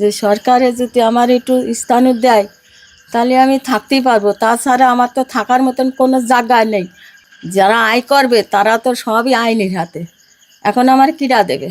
যে সরকারে যদি আমার একটু স্থান দেয় তাহলে আমি থাকতেই পারব। তাছাড়া আমার তো থাকার মতন কোনো জায়গা নেই। যারা আয় করবে, তারা তো সবই আইনের হাতে। এখন আমার কিরা দেবে।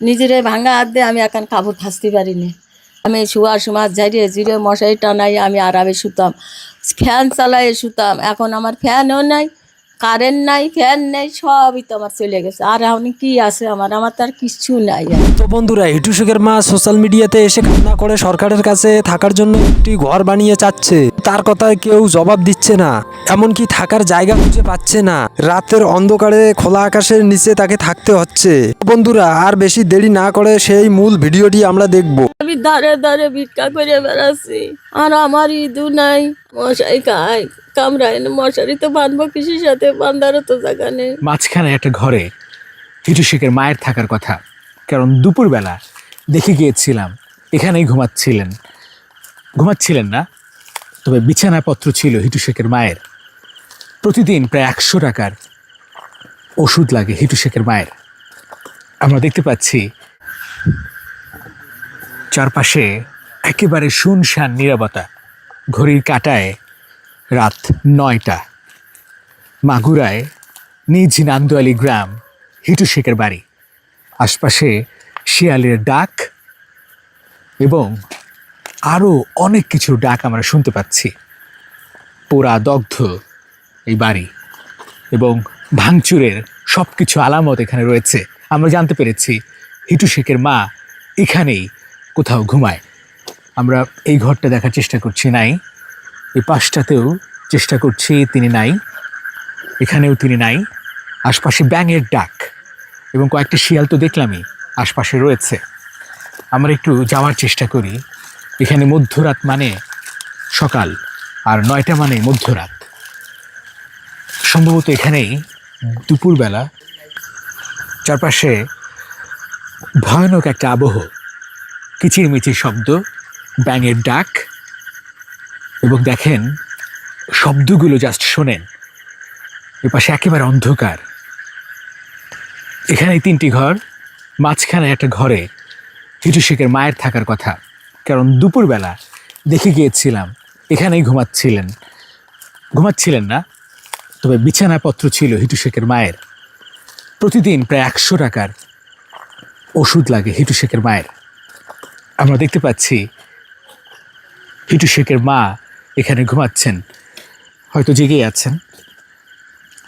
নিজেরে ভাঙা হাত দিয়ে আমি এখন কাপড় খাসতে পারিনি। আমি শুয়ার সময় ঝাড়িয়ে জিরে মশারি টানাই আমি আরামে শুতাম। ফ্যান চালাই শুতাম। এখন আমার ফ্যানও নাই। কারেন্ট নাই ফ্যান নেই সবই তো আমার চলে গেছে। আর এখন কি আছে আমার? আমার তো আর কিচ্ছু নাই। তো বন্ধুরা ইটুসুকের মা সোশ্যাল মিডিয়াতে এসে কান্না করে সরকারের কাছে থাকার জন্য একটি ঘর বানিয়ে চাচ্ছে। তার কথায় কেউ জবাব দিচ্ছে না। এমনকি থাকার জায়গা খুঁজে পাচ্ছে না। রাতের অন্ধকারে খোলা আকাশের নিচে তাকে থাকতে হচ্ছে। বন্ধুরা আর বেশি দেরি না করে সেই মূল ভিডিওটি আমরা দেখব। আমি দাঁড়ে দাঁড়ে ভিক্ষা করে বেড়াচ্ছি। আর আমার ইদু নাই মশাই খাই কামড়ায় না মশারি তো বাঁধবো কৃষির সাথে? বান্ধারও তো জায়গা নেই। মাঝখানে একটা ঘরে হিটু শেখের মায়ের থাকার কথা। কারণ দুপুরবেলা দেখে গিয়েছিলাম, এখানেই ঘুমাচ্ছিলেন। ঘুমাচ্ছিলেন না, তবে বিছানাপত্র ছিল হিটু শেখের মায়ের। প্রতিদিন প্রায় একশো টাকার ওষুধ লাগে হিটু শেখের মায়ের। আমরা দেখতে পাচ্ছি, চারপাশে একেবারে শুনশান নিরাপত্তা ঘড়ির কাটায় রাত নয়টা। মাগুরায় নিজ নান্দোয়ালি গ্রাম, হিটু শেখের বাড়ি। আশপাশে শিয়ালের ডাক এবং আরও অনেক কিছু ডাক আমরা শুনতে পাচ্ছি। পোড়া দগ্ধ এই বাড়ি এবং ভাঙচুরের সব কিছু আলামত এখানে রয়েছে। আমরা জানতে পেরেছি, হিটু শেখের মা এখানেই কোথাও ঘুমায়। আমরা এই ঘরটা দেখার চেষ্টা করছি নাই। এই পাশটাতেও চেষ্টা করছি, তিনি নাই। এখানেও তিনি নাই। আশপাশে ব্যাঙের ডাক এবং কয়েকটা শিয়াল তো দেখলামই, আশপাশে রয়েছে। আমরা একটু যাওয়ার চেষ্টা করি। এখানে মধ্যরাত মানে সকাল, আর নয়টা মানে মধ্যরাত। সম্ভবত এখানেই দুপুরবেলা চারপাশে ভয়ানক একটা আবহ, কিচিরমিচির শব্দ, ব্যাঙের ডাক এবং দেখেন, শব্দগুলো জাস্ট শোনেন। এপাশে একেবারে অন্ধকার। এখানে তিনটি ঘর, মাঝখানে একটা ঘরে হিটু শেখের মায়ের থাকার কথা। কারণ দুপুরবেলা দেখে গিয়েছিলাম, এখানেই ঘুমাচ্ছিলেন। ঘুমাচ্ছিলেন না, তবে বিছানাপত্র ছিল হিটু শেখের মায়ের। প্রতিদিন প্রায় একশো টাকার ওষুধ লাগে হিটু শেখের মায়ের। আমরা দেখতে পাচ্ছি হিটু শেখের মা এখানে ঘুমাচ্ছেন। হয়তো জেগে আছেন।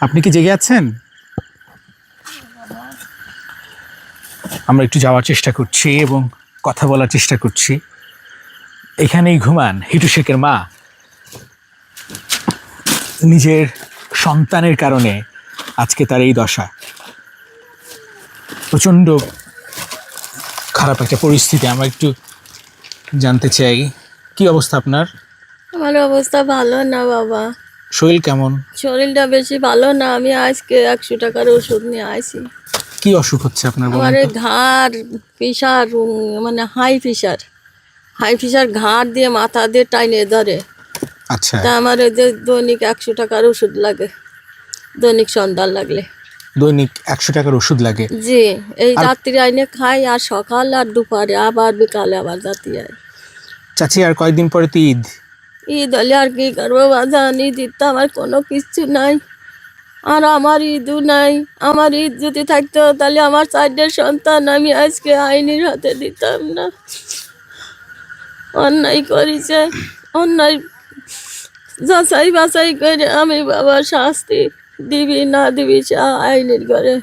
আপনি কি জেগে আছেন? আমরা একটু যাওয়ার চেষ্টা করছি এবং কথা বলার চেষ্টা করছি। এখানেই ঘুমান, হিটু শেখের মা। নিজের সন্তানের কারণে আজকে তার এই দশা। প্রচণ্ড খারাপ একটা পরিস্থিতি। আমরা একটু জানতে চাই, কি অবস্থা আপনার? আমার অবস্থা ভালো না বাবা। শরীর কেমন? শরীরটা বেশি ভালো না আমি আজকে একশো টাকার ওষুধ নিয়ে আসি কি অসুখ হচ্ছে আপনার আমার এই ঘাড় প্রেশার মানে হাই প্রেশার হাই প্রেশার ঘাড় দিয়ে মাথা দিয়ে টাইনে ধরে। আচ্ছা। তা আমার এই যে দৈনিক একশো টাকার ওষুধ লাগে দৈনিক সন্ধ্যা লাগলে। দৈনিক একশো টাকার ওষুধ লাগে? জি এই রাত্রি আইনে খাই আর সকাল আর দুপুরে আবার বিকালে আবার রাত্রি আয়। চাচি আর কয়েকদিন পরে তো ঈদ? ঈদ হলে আর কি করব বাজান ঈদ ঈদ তো আমার কোনো কিছু নাই। আর আমার ঈদও নাই। আমার ঈদ যদি থাকতো তাহলে আমার চারটে সন্তান আমি আজকে আইনির হাতে দিতাম না। অন্যায় করেছে, অন্যায় যাচাই বাছাই করে আমি বাবা শাস্তি দিবি না দিবি চা আইনের ঘরে।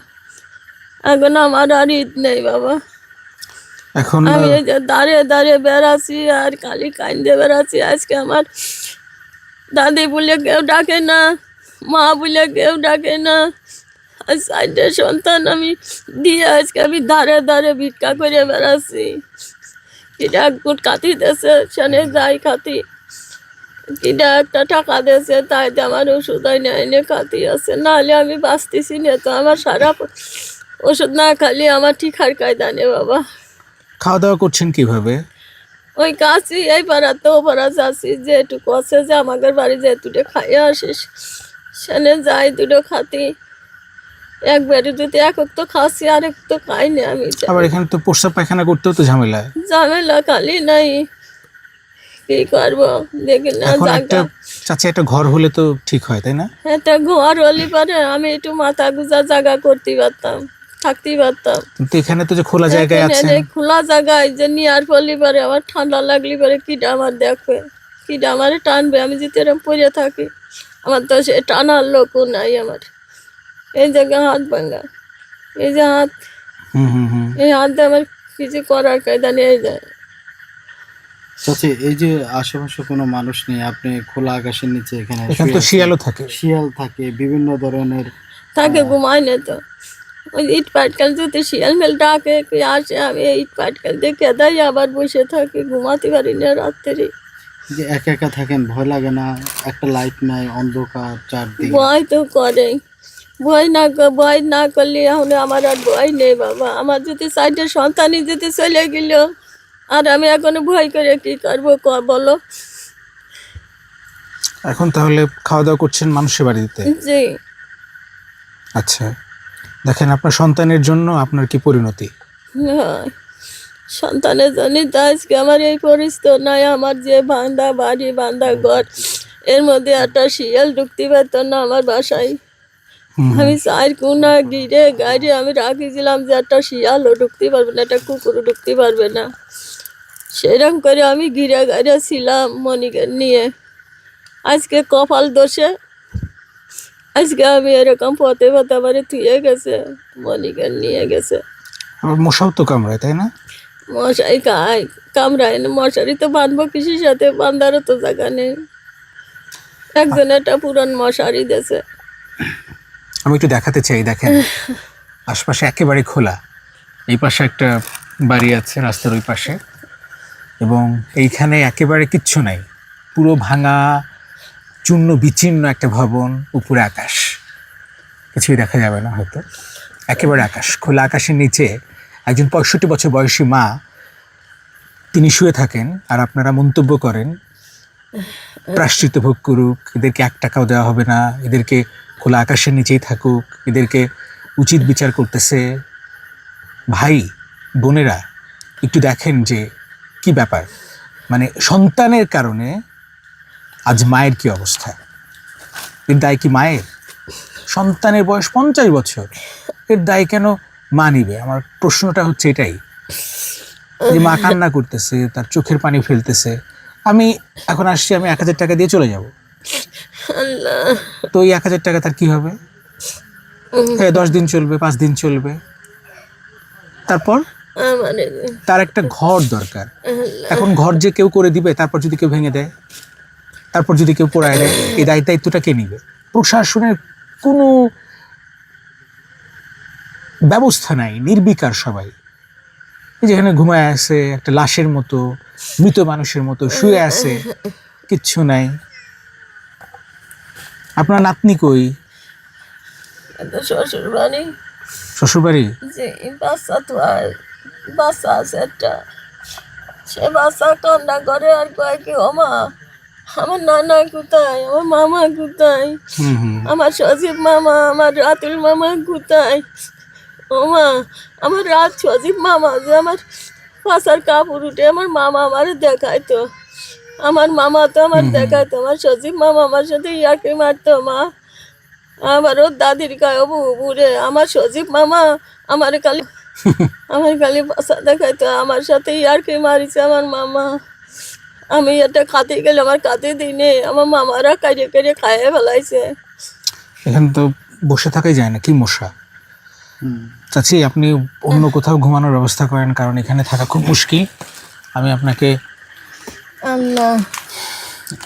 এখন আমার আর ঈদ নেই বাবা। এখন আমি দাঁড়িয়ে দাঁড়িয়ে বেড়াচ্ছি আর খালি কান্দে বেড়াচ্ছি। আজকে আমার দাদি বলে কেউ ডাকে না মা বলে কেউ ডাকে না। আর চারটে সন্তান আমি দিয়ে আজকে আমি দাঁড়ে দাঁড়ে ভিক্ষা করে বেড়াচ্ছি। কিটা গুট কাতি দেছে সেনে যাই খাতি কিটা একটা টাকা দেছে তাই আমার ওষুধ এনে এনে খাতি আছে। নাহলে আমি বাঁচতেছি না তো আমার সারা ওষুধ না খালি আমার ঠিক আর কায়দা নেই বাবা। খাওয়া দাওয়া করছেন কীভাবে? ওই কাছি এই পাড়া তো পাড়া যাচ্ছি যেটুকু আছে যে আমাদের বাড়ি যে দুটো খাইয়ে আসিস সেনে যাই দুটো খাতি। একবারে যদি এক তো খাসি আর এক তো খাইনি আমি আবার এখানে তো প্রস্রাব পায়খানা করতেও তো ঝামেলা ঝামেলা খালি নাই। কি করব? দেখি না জায়গা। চাচি একটা ঘর হলে তো ঠিক হয় তাই না? একটা ঘর হলে পারে আমি একটু মাথা গুজা জায়গা করতে পারতাম। থাকতে পারতাম। কিন্তু এখানে তো যে খোলা জায়গায় এই খোলা জায়গায় যে নিয়ার পড়লি পারে আমার ঠান্ডা লাগলি পারে কিটা আমার দেখবে কিটা আমার টানবে আমি যদি এরকম পড়ে থাকি আমার তো সে টানার লোকও নাই আমার। এই জায়গায় হাত ভাঙ্গা এই যে হাত হুম হুম হুম। এই হাতে আমার কিছু করার কায়দা নেই যায় চাচি এই যে আশেপাশে কোনো মানুষ নেই আপনি খোলা আকাশের নিচে এখানে এখানে তো শুয়ে শিয়ালও থাকে। শিয়াল থাকে বিভিন্ন ধরনের থাকে ঘুমায় না তো। ওই ইট পাটকাল যদি শিয়াল মেল ডাকে কি আসে আমি ইট পাটকাল দেখে দেয় আবার বসে থাকি ঘুমাতে পারি না রাত্রে। যে একা একা থাকেন ভয় লাগে না? একটা লাইট নাই অন্ধকার চারদিকে। ভয় তো করে ভয় না ভয় না করলে এখন আমার আর ভয় নেই বাবা। আমার যদি সাইডে সন্তানই যদি চলে গেল আর আমি এখনও ভয় করে কি করব ক- বলো? এখন তাহলে খাওয়া দাওয়া করছেন মানুষের বাড়িতে? জি। আচ্ছা। দেখেন আপনার সন্তানের জন্য আপনার কি পরিণতি? হ্যাঁ সন্তানের জন্য তো আজকে আমার এই পরিস্থিতি নাই আমার যে বান্দা বাড়ি বান্দা ঘর এর মধ্যে একটা শিয়াল ঢুকতে পারতো না আমার বাসায়। আমি চার কোনা গিরে গাড়ি আমি রাখিছিলাম যে একটা শিয়ালও ঢুকতে পারবে না একটা কুকুরও ঢুকতে পারবে না। সেরকম করে আমি ঘিরে গাড়ি ছিলাম মনিকে নিয়ে। আজকে কপাল দোষে আজকে আমি এরকম পথে পথে আমার থুয়ে গেছে মনিকে নিয়ে গেছে। আবার মশাও তো কামড়ায় তাই না? মশাই খায় কামড়ায় না মশারি তো বাঁধবো কৃষির সাথে? বান্ধারও তো জায়গা নেই। একজন একটা পুরান মশারি দেছে আমি একটু দেখাতে চাই দেখেন। আশপাশে একেবারে খোলা। এই পাশে একটা বাড়ি আছে রাস্তার ওই পাশে। এবং এইখানে একেবারে কিচ্ছু নাই। পুরো ভাঙা চূর্ণ বিচ্ছিন্ন একটা ভবন উপরে আকাশ। কিছুই দেখা যাবে না হয়তো। একেবারে আকাশ, খোলা আকাশের নিচে একজন পঁয়ষট্টি বছর বয়সী মা, তিনি শুয়ে থাকেন আর আপনারা মন্তব্য করেন প্রাশ্চিত ভোগ করুক, এদেরকে এক টাকাও দেওয়া হবে না, এদেরকে খোলা আকাশের নিচেই থাকুক, এদেরকে উচিত বিচার করতেছে। ভাই, বোনেরা, একটু দেখেন যে কি ব্যাপার। মানে সন্তানের কারণে আজ মায়ের কি অবস্থা? এর দায় কি মায়ের? সন্তানের বয়স পঞ্চাশ বছর। এর দায় কেন মা নিবে? আমার প্রশ্নটা হচ্ছে এটাই। যে মা কান্না করতেছে তার চোখের পানি ফেলতেছে। আমি এখন আসছি আমি এক হাজার টাকা দিয়ে চলে যাব। তো ওই এক হাজার টাকা তার কি হবে? হ্যাঁ দশ দিন চলবে পাঁচ দিন চলবে। তারপর? তার একটা ঘর দরকার। এখন ঘর যে কেউ করে দিবে তারপর যদি কেউ ভেঙে দেয়? তারপর যদি কেউ পোড়ায় দেয় এই দায় দায়িত্বটা কে নিবে? প্রশাসনের কোনো ব্যবস্থা নাই নির্বিকার সবাই। যেখানে ঘুমায় আছে একটা লাশের মতো মৃত মানুষের মতো শুয়ে আছে কিচ্ছু নাই। আপনার নাতনি কই? শ্বশুর বাড়ি শ্বশুরবাড়ি? যে বাচ্চা তো আর বাচ্চা আছে একটা। সে বাচ্চা কান্না করে আর কয় কি ও মা আমার নানা কোথায়? আমার মামা কোথায়? আমার সজীব মামা আমার রাতুল মামা কোথায়? ও মা আমার রাত সজীব মামা যে আমার পাশার কাপড় উঠে আমার মামা আমার দেখাইতো। আমার মামা তো আমার দেখাইতো আমার সজীব মামা আমার সাথে ইয়াকে মারতো মা। আমার ওর দাদির গায়ে বুড়ে আমার সজীব মামা আমার খালি আমার খালি বাসা দেখাইতো আমার সাথে ইয়ারকে মারিছে আমার মামা। আমি এটা খাতে গেলে আমার খাতে দিনে। আমার মামারা কাজে কাজে খাইয়ে ফেলাইছে। এখানে তো বসে থাকাই যায় না কি মশা। চাচি আপনি অন্য কোথাও ঘুমানোর ব্যবস্থা করেন কারণ এখানে থাকা খুব মুশকিল। আমি আপনাকে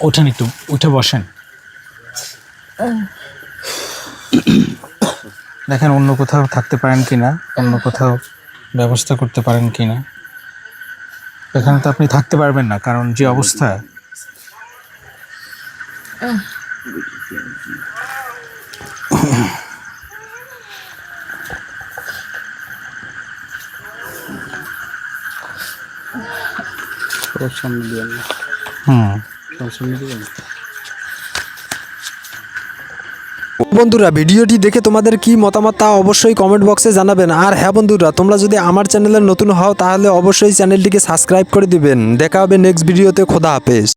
ওঠেন একটু উঠে বসেন। দেখেন অন্য কোথাও থাকতে পারেন কিনা অন্য কোথাও ব্যবস্থা করতে পারেন কিনা। এখানে তো আপনি থাকতে পারবেন না কারণ যে অবস্থা। হুম। বন্ধুরা, ভিডিওটি দেখে তোমাদের কি মতামত তা অবশ্যই কমেন্ট বক্সে জানাবেন। আর হ্যাঁ বন্ধুরা, তোমরা যদি আমার চ্যানেলে নতুন হও, তাহলে অবশ্যই চ্যানেলটিকে সাবস্ক্রাইব করে দিবেন। দেখা হবে নেক্সট ভিডিওতে খোদা হাফেজ।